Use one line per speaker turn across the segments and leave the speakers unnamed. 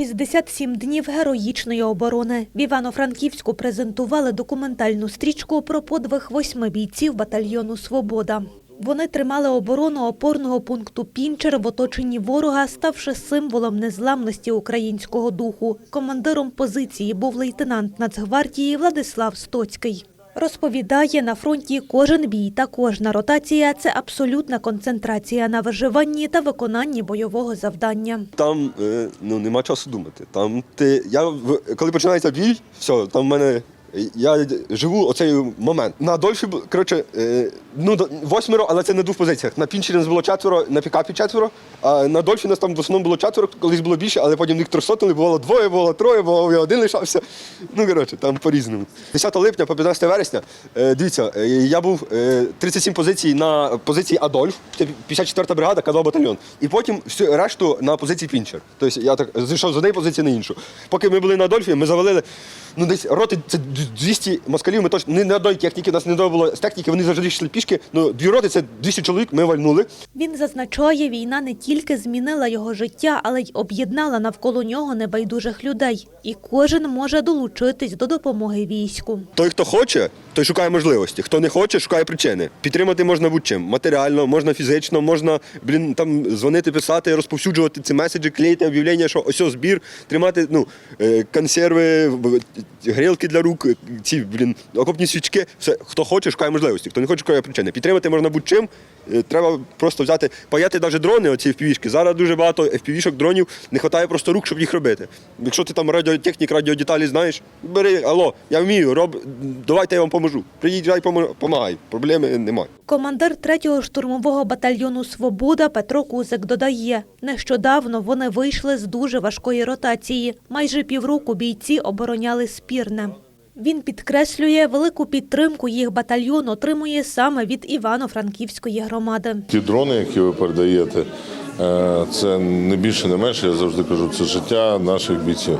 67 днів героїчної оборони. В Івано-Франківську презентували документальну стрічку про подвиг восьми бійців батальйону Свобода. Вони тримали оборону опорного пункту Пінчер в оточенні ворога, ставши символом незламності українського духу. Командиром позиції був лейтенант Нацгвардії Владислав Стоцький. Розповідає, на фронті кожен бій та кожна ротація – це абсолютна концентрація на виживанні та виконанні бойового завдання.
Там е, ну, нема часу думати. Там ти, я, коли починається бій, все, там в мене. Я живу оцей момент. На Дольфі, коротше, е, ну, восьмеро, але це на двох позиціях. На Пінчері нас було четверо, на пікапі четверо, а на Дольфі нас там в основному було четверо, колись було більше, але потім їх трьохсотили, бувало двоє, було троє, бувало я один лишався. Ну, коротше, там по-різному. 10 липня по 15 вересня, е, дивіться, е, я був е, 37 позицій на позиції Адольф, це 54-та бригада, казав батальйон. І потім всю решту на позиції Пінчер. Тобто я так зійшов з однієї позиції на іншу. Поки ми були на Адольфі, ми завалили ну, десь роти, це 200 москалів, ми точно не на одної техніки, у нас не було з техніки, вони завжди йшли пішки. Ну, дві роти це 200 чоловік, ми вальнули.
Він зазначає, війна не тільки змінила його життя, але й об'єднала навколо нього небайдужих людей. І кожен може долучитись до допомоги війську.
Той, хто хоче, той шукає можливості. Хто не хоче, шукає причини. Підтримати можна будь-чим. Матеріально, можна фізично, можна блін, там дзвонити, писати, розповсюджувати ці меседжі, клеїти об'явлення, що ось збір, тримати ну, е, консерви, грілки для рук, ці блін, окопні свічки. Все, хто хоче, шукає можливості. Хто не хоче, шукає причини. Підтримати можна будь-чим. Е, Треба просто взяти, паяти навіть дрони, оці FPV-шки. Зараз дуже багато FPV-шок, дронів, не вистачає просто рук, щоб їх робити. Якщо ти там радіотехнік, радіодеталі знаєш, бери, алло, я вмію, роб, давайте я вам поможу. Приїжджай, помагай. Проблеми немає.
Командир 3-го штурмового батальйону Свобода Петро Кузик додає, нещодавно вони вийшли з дуже важкої ротації. Майже півроку бійці обороняли спірне. Він підкреслює, велику підтримку їх батальйон отримує саме від Івано-Франківської громади.
Ті дрони, які ви передаєте, е, це не більше, не менше, я завжди кажу, це життя наших бійців.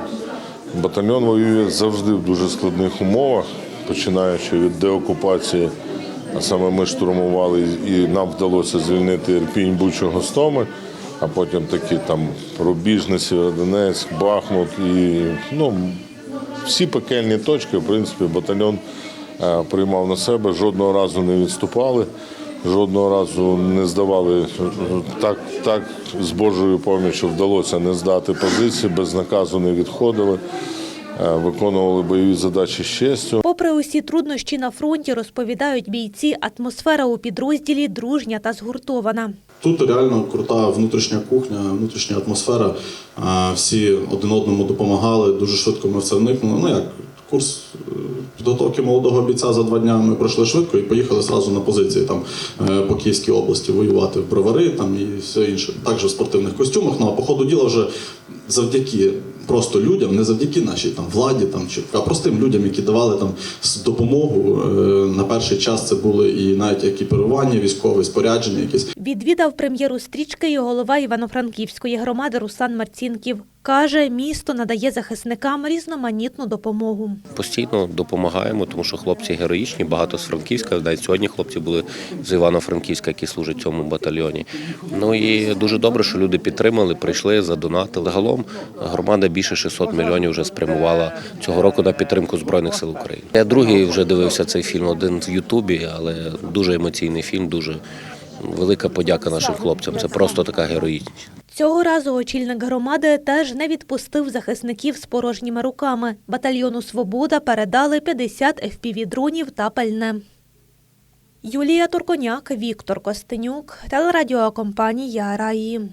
Батальйон воює завжди в дуже складних умовах, починаючи від деокупації. А саме ми штурмували і нам вдалося звільнити Ірпінь, Бучу, Гостомель, а потім такі там Рубіжне, Сєвєродонецьк, Бахмут і ну, всі пекельні точки, в принципі, батальйон е, приймав на себе, жодного разу не відступали, жодного разу не здавали. Так, так з Божою поміччю вдалося не здати позиції, без наказу не відходили, виконували бойові задачі з честю.
Попри усі труднощі на фронті, розповідають бійці, атмосфера у підрозділі дружня та згуртована.
Тут реально крута внутрішня кухня, внутрішня атмосфера. Всі один одному допомагали. Дуже швидко ми в це вникнули. Ну як курс е, підготовки молодого бійця за два дня ми пройшли швидко і поїхали зразу на позиції там е, по Київській області воювати в бровари там і все інше. Також в спортивних костюмах. Ну а по ходу діла вже завдяки просто людям, не завдяки нашій там владі, там чи а простим людям, які давали там допомогу. Е, На перший час це були і навіть екіпірування, військове спорядження, Якісь
Відвідав прем'єру стрічки і голова Івано-Франківської громади Руслан Марцінків. Каже, місто надає захисникам різноманітну допомогу.
Постійно допомагаємо, тому що хлопці героїчні, багато з Франківська. Навіть сьогодні хлопці були з Івано-Франківська, які служать в цьому батальйоні. Ну і дуже добре, що люди підтримали, прийшли, задонатили. Загалом громада більше 600 мільйонів вже спрямувала цього року на підтримку Збройних сил України. Я другий вже дивився цей фільм, один в Ютубі, але дуже емоційний фільм, дуже велика подяка нашим хлопцям. Це просто така героїчність.
Цього разу очільник громади теж не відпустив захисників з порожніми руками. Батальйону «Свобода» передали 50 FPV-дронів та пальне. Юлія Турконяк, Віктор Костенюк, телерадіокомпанія Раї.